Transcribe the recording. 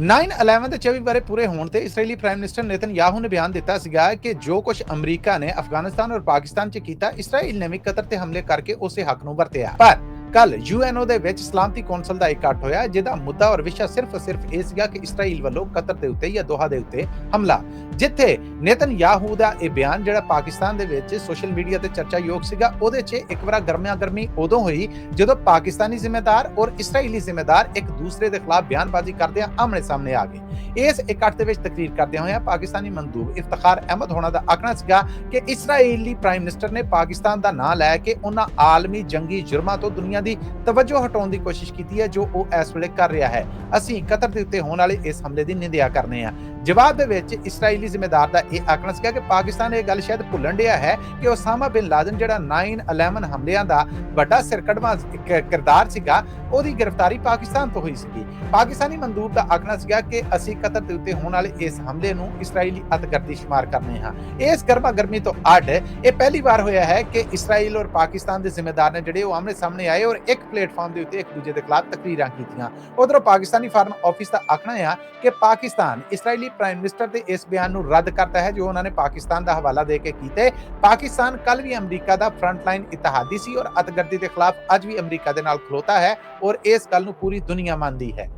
9/11 ਤੇ 24 ਬਾਰੇ ਪੂਰੇ ਹੋਣ ਤੇ Israeli prime minister Netanyahu ਨੇ ਬਿਆਨ ਦਿੱਤਾ ਸੀਗਾ ਕਿ ਜੋ ਕੁਝ ਅਮਰੀਕਾ ਨੇ ਅਫਗਾਨਿਸਤਾਨ ਔਰ ਪਾਕਿਸਤਾਨ 'ਚ ਕੀਤਾ ਇਸرائیਲ ਨੇ ਵੀ ਕਤਰ ਤੇ ਹਮਲੇ ਕਰਕੇ ਉਸੇ ਹੱਕ ਨੂੰ ਵਰਤਿਆ। ਪਰ ਕੱਲ ਯੂਐਨਓ ਦੇ ਵਿੱਚ ਸਲਾਮਤੀ ਕੌਂਸਲ ਦਾ ਇਕੱਠ ਹੋਇਆ, ਜਿਹਦਾ ਮੁੱਦਾ ਔਰ ਵਿਸ਼ਾ ਸਿਰਫ ਸਿਰਫ ਇਹ ਸੀਗਾ ਕਿ ਇਸਰਾਈਲ ਵੱਲੋਂ ਕਤਰ ਦੇ ਉੱਤੇ ਜਾਂ ਦੋਹਾ ਦੇ ਉੱਤੇ ਹਮਲਾ। ਜਿੱਥੇ ਨੇਤਨ ਯਾਹੂ ਦਾ ਇਹ ਬਿਆਨ, ਜਿਹੜਾ ਪਾਕਿਸਤਾਨ ਦੇ ਵਿੱਚ ਸੋਸ਼ਲ ਮੀਡੀਆ ਤੇ ਚਰਚਾ ਯੋਗ ਸੀਗਾ, ਉਹਦੇ 'ਚ ਇੱਕ ਵਾਰ ਗਰਮਿਆ ਗਰਮੀ ਉਦੋਂ ਹੋਈ ਜਦੋਂ ਪਾਕਿਸਤਾਨੀ ਜ਼ਿੰਮੇਦਾਰ ਔਰ ਇਸਰਾਈਲੀ ਜ਼ਿੰਮੇਦਾਰ ਇੱਕ ਦੂਸਰੇ ਦੇ ਖਿਲਾਫ ਬਿਆਨਬਾਜ਼ੀ ਕਰਦੇ ਆਮਣੇ ਸਾਹਮਣੇ ਆ ਗਏ। ਇਸ ਇਕੱਠ ਦੇ ਵਿੱਚ ਤਕਰੀਰ ਕਰਦੇ ਹੋਏ ਪਾਕਿਸਤਾਨੀ ਮਨਦੂਬ ਇਫਤਖਾਰ ਅਹਿਮਦ ਹੋਣਾ ਦਾ ਆਖਣਾ ਸੀਗਾ ਕਿ ਇਸਰਾਈਲੀ ਪ੍ਰਾਈਮ ਮਿਨਿਸਟਰ ਨੇ ਪਾਕਿਸਤਾਨ ਦਾ ਨਾਂ ਲੈ ਕੇ ਉਹਨਾਂ ਆਲਮੀ ਜੰਗੀ ਜੁਰਮਾਂ ਤੋਂ ਦੁਨੀਆ ਦੀ ਤਵੱਜੋ ਹਟਾਉਣ ਦੀ ਕੋਸ਼ਿਸ਼ ਕੀਤੀ ਹੈ, ਜੋ ਉਹ ਇਸ ਵੇਲੇ ਕਰ ਰਿਹਾ ਹੈ। ਅਸੀਂ ਕਤਰ ਦੇ ਉੱਤੇ ਹੋਣ ਵਾਲੇ ਇਸ ਹਮਲੇ ਦੀ ਨਿੰਦਿਆ ਕਰਨੇ ਆ। ਜਵਾਬ ਦੇ ਵਿੱਚ ਇਸرائیਲੀ ਜ਼ਿੰਮੇਦਾਰ ਦਾ ਇਹ ਆਕਣਾ ਸੀਗਾ ਕਿ ਪਾਕਿਸਤਾਨ ਇਹ ਗੱਲ ਸ਼ਾਇਦ ਭੁੱਲਣ ਡਿਆ ਹੈ ਕਿ ਉਸਾਮਾ ਬਿਨ ਲਾਦਨ, ਜਿਹੜਾ 9/11 ਹਮਲਿਆਂ ਦਾ ਵੱਡਾ ਸਿਰਕੜਵਾ ਕਿਰਦਾਰ ਸੀਗਾ, ਉਹਦੀ ਗ੍ਰਿਫਤਾਰੀ ਪਾਕਿਸਤਾਨ ਤੋਂ ਹੋਈ ਸੀਗੀ। ਪਾਕਿਸਤਾਨੀ ਮਨਦੂਬ ਦਾ ਆਕਣਾ ਸੀਗਾ ਕਿ ਅਸੀਂ ਕਤਰ ਦੇ ਉੱਤੇ ਹੋਣ ਵਾਲੇ ਇਸ ਹਮਲੇ ਨੂੰ ਇਸرائیਲੀ ਅਤਕਰਦੀ ਸ਼ੁਮਾਰ ਕਰਨੇ ਹਾਂ। ਇਸ ਗਰਮਾ ਗਰਮੀ ਤੋਂ ਅੱਡ ਇਹ ਪਹਿਲੀ ਵਾਰ ਹੋਇਆ ਹੈ ਕਿ ਇਸਰਾਈਲ ਔਰ ਪਾਕਿਸਤਾਨ ਦੇ ਜ਼ਿੰਮੇਦਾਰ ਨੇ ਜਿਹੜੇ ਉਹ ਆਮਨੇ ਸਾਹਮਣੇ ਆਏ ਔਰ ਇੱਕ ਪਲੇਟਫਾਰਮ ਦੇ ਉੱਤੇ ਇੱਕ ਦੂਜੇ ਦੇ ਖਿਲਾਫ ਤਕਰੀਰਾਂ ਕੀਤੀਆਂ। ਉਧਰੋਂ ਪਾਕਿਸਤਾਨੀ ਫਾਰਨ ਆਫਿਸ ਦਾ ਆਖਣਾ ਹੈ ਕਿ ਪਾਕਿਸਤਾਨ ਇਸرائیਲੀ ਪ੍ਰਾਈਮ ਮਿਨਿਸਟਰ ਦੇ ਇਸ ਬਿਆਨ ਨੂੰ ਰੱਦ ਕਰਦਾ ਹੈ, ਜੋ ਉਹਨਾਂ ਨੇ ਪਾਕਿਸਤਾਨ ਦਾ ਹਵਾਲਾ ਦੇ ਕੇ ਕੀਤੇ। ਪਾਕਿਸਤਾਨ ਕੱਲ ਵੀ ਅਮਰੀਕਾ ਦਾ ਫਰੰਟ ਲਾਈਨ ਇਤਿਹਾਦੀ ਸੀ ਔਰ ਅਤਗਰਦੀ ਦੇ ਖਿਲਾਫ ਅੱਜ ਵੀ ਅਮਰੀਕਾ ਦੇ ਨਾਲ ਖਲੋਤਾ ਹੈ ਔਰ ਇਸ ਗੱਲ ਨੂੰ ਪੂਰੀ ਦੁਨੀਆ ਮੰਨਦੀ ਹੈ।